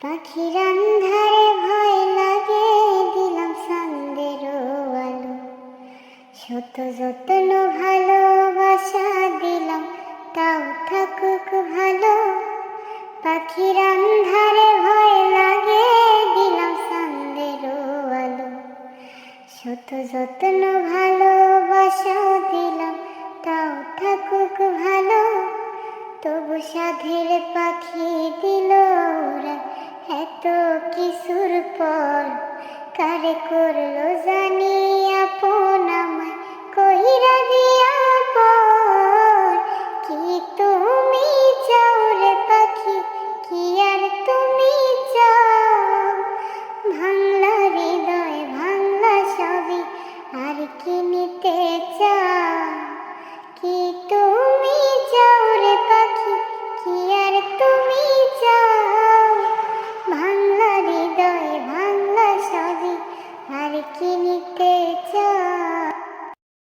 পাখির আন্ধারে ভয় লাগে, দিলাম সন্দের আলো শত যত্ন, ভালোবাসা দিলাম, তাও থাকুক ভালো। পাখির আন্ধারে ভয় লাগে, দিলাম সন্দের আলো শত যত্ন, ভালোবাসা দিলাম, তাও থাকুক ভালো। তবু সাধের পাখি কিছুর পর কারে করল জানি